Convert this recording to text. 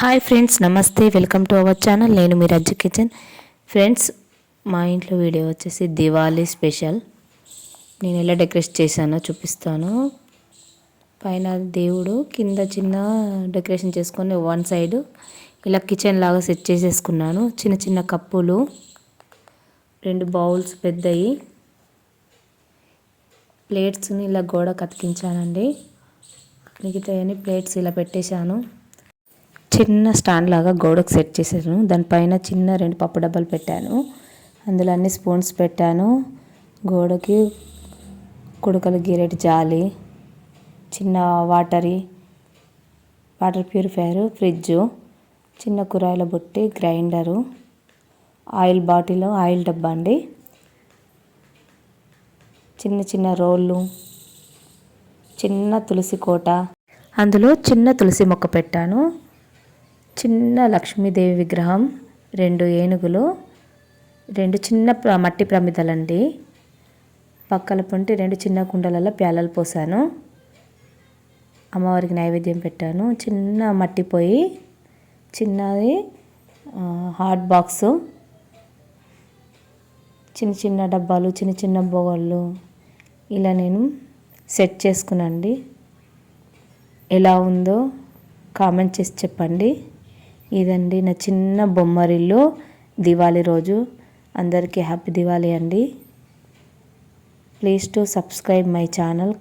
Hi friends నమస్తే welcome to our channel నేను మీ రజ్జు కిచెన్. ఫ్రెండ్స్ మా ఇంట్లో వీడియో వచ్చేసి దివాళీ స్పెషల్ నేను ఎలా డెకరేట్ చేశానో చూపిస్తాను. పైన దేవుడు కింద చిన్న డెకరేషన్ చేసుకొని వన్ సైడ్ ఇలా కిచెన్ లాగా సెట్ చేసేసుకున్నాను. చిన్న చిన్న కప్పులు రెండు బౌల్స్ పెద్దవి ప్లేట్స్ని ఇలా గోడ కతికించానండి. మిగతాయని ప్లేట్స్ ఇలా పెట్టేశాను. చిన్న స్టాండ్ లాగా గోడకు సెట్ చేశాను. దానిపైన చిన్న రెండు పప్పు డబ్బాలు పెట్టాను. అందులో అన్ని స్పూన్స్ పెట్టాను. గోడకి కుడుకలు గీరెటి జాలి చిన్న వాటరీ వాటర్ ప్యూరిఫైయరు ఫ్రిడ్జ్ చిన్న కూరగాయల బుట్టి గ్రైండరు ఆయిల్ బాటిల్ ఆయిల్ డబ్బా అండి. చిన్న చిన్న రోళ్ళు చిన్న తులసి కోట. అందులో చిన్న తులసి మొక్క పెట్టాను. చిన్న లక్ష్మీదేవి విగ్రహం రెండు ఏనుగులు రెండు చిన్న ప్ర- మట్టి ప్రమిదలండి. పక్కల పొంటి రెండు చిన్న కుండలలో ప్యాలలు పోసాను అమ్మవారికి నైవేద్యం పెట్టాను. చిన్న మట్టి పొయ్యి చిన్నది హాట్ బాక్సు చిన్న చిన్న డబ్బాలు చిన్న చిన్న బొగళ్ళు ఇలా నేను సెట్ చేసుకునండి ఎలా ఉందో కామెంట్ చేసి చెప్పండి. ఇదండి నా చిన్న బొమ్మరిల్లు దివాళీ రోజు. అందరికీ హ్యాపీ దివాళీ అండి. Please to subscribe my channel.